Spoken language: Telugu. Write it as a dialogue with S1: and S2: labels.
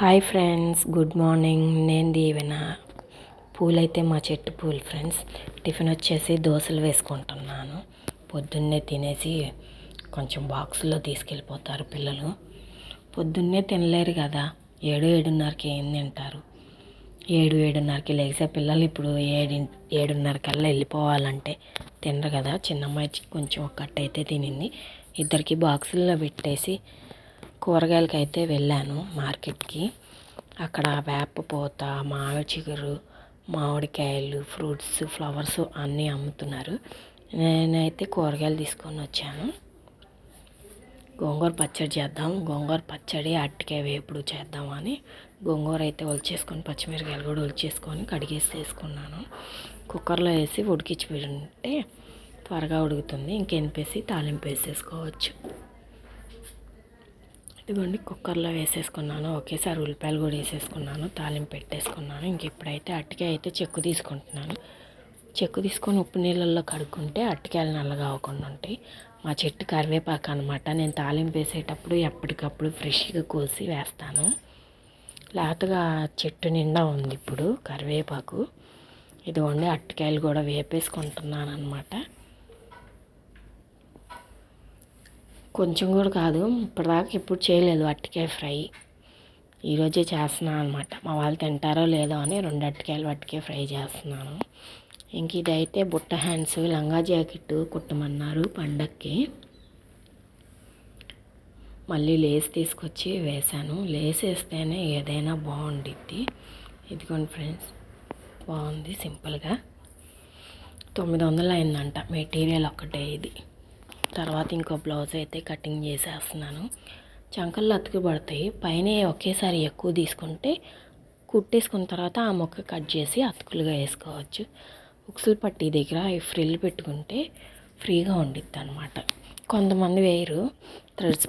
S1: Hi friends good morning. నేను దీవెన. పూలైతే మా చెట్టు పూలు ఫ్రెండ్స్. టిఫిన్ వచ్చేసి దోశలు వేసుకుంటున్నాను. పొద్దున్నే తినేసి కొంచెం బాక్స్లో తీసుకెళ్ళిపోతారు పిల్లలు. పొద్దున్నే తినలేరు కదా. ఏడు ఏడున్నరకి ఏం తింటారు? ఏడు ఏడున్నరకి లేచే పిల్లలు ఇప్పుడు ఏడు ఏడున్నర కల్లా వెళ్ళిపోవాలంటే తినరు కదా. చిన్నమ్మాయి కొంచెం ఒక అయితే తినింది. ఇద్దరికి బాక్సుల్లో పెట్టేసి కూరగాయలకి అయితే వెళ్ళాను మార్కెట్కి. అక్కడ వేపపూత మామిడి చిగురు మామిడికాయలు ఫ్రూట్స్ ఫ్లవర్స్ అన్నీ అమ్ముతున్నారు. నేనైతే కూరగాయలు తీసుకొని వచ్చాను. గోంగూర పచ్చడి చేద్దాం గోంగూర పచ్చడి అట్టికాయ వేపుడు చేద్దామని గోంగూర అయితే ఒలిచేసుకొని పచ్చిమిరకాయలు కూడా ఒలిచేసుకొని కడిగేసి వేసుకున్నాను. కుక్కర్లో వేసి ఉడికించి పెడితే త్వరగా ఉడుకుతుంది. ఇంకెనిపేసి తాలింపు వేసేసుకోవచ్చు. ఇదిగోండి కుక్కర్లో వేసేసుకున్నాను. ఒకేసారి ఉల్లిపాయలు కూడా వేసేసుకున్నాను. తాలింపు పెట్టేసుకున్నాను. ఇంక ఇప్పుడైతే అట్టికాయ అయితే చెక్కు తీసుకుంటున్నాను. చెక్కు తీసుకొని ఉప్పు నీళ్ళల్లో కడుక్కుంటే అట్టికాయలు నల్లగా అవ్వకుండా ఉంటాయి. మా చెట్టు కరివేపాకు అనమాట నేను తాలింపు వేసేటప్పుడు ఎప్పటికప్పుడు ఫ్రెష్గా కోసి వేస్తాను. లేతగా చెట్టు నిండా ఉంది ఇప్పుడు కరివేపాకు. ఇదిగోండి అట్టికాయలు కూడా వేపేసుకుంటున్నాను అనమాట కొంచెం కూడా కాదు ఇప్పటిదాకా ఎప్పుడు చేయలేదు అట్టికాయ ఫ్రై. ఈరోజే చేస్తున్నాను అనమాట మా వాళ్ళు తింటారో లేదో అని రెండు అట్టికాయలు అట్టికాయ ఫ్రై చేస్తున్నాను. ఇంక ఇదైతే బుట్ట హ్యాండ్స్ లంగా జాకెట్ కుట్టమన్నారు పండక్కి. మళ్ళీ లేస్ తీసుకొచ్చి వేశాను. లేస్ వేస్తేనే ఏదైనా బాగుండిద్ది. ఇదిగోండి ఫ్రెండ్స్ బాగుంది సింపుల్గా. తొమ్మిది వందలు అయిందంట మెటీరియల్ ఒకటే ఇది. తర్వాత ఇంకో బ్లౌజ్ అయితే కటింగ్ చేసేస్తున్నాను. చంకలు అతుకు పడతాయి పైన ఒకేసారి ఎక్కువ తీసుకుంటే కుట్టేసుకున్న తర్వాత ఆ మొక్క కట్ చేసి అతుకులుగా వేసుకోవచ్చు. ఉక్సులు పట్టి దగ్గర ఈ ఫ్రిల్ పెట్టుకుంటే ఫ్రీగా ఉండిద్ది అనమాట కొంతమంది వేయరు థ్రెడ్స్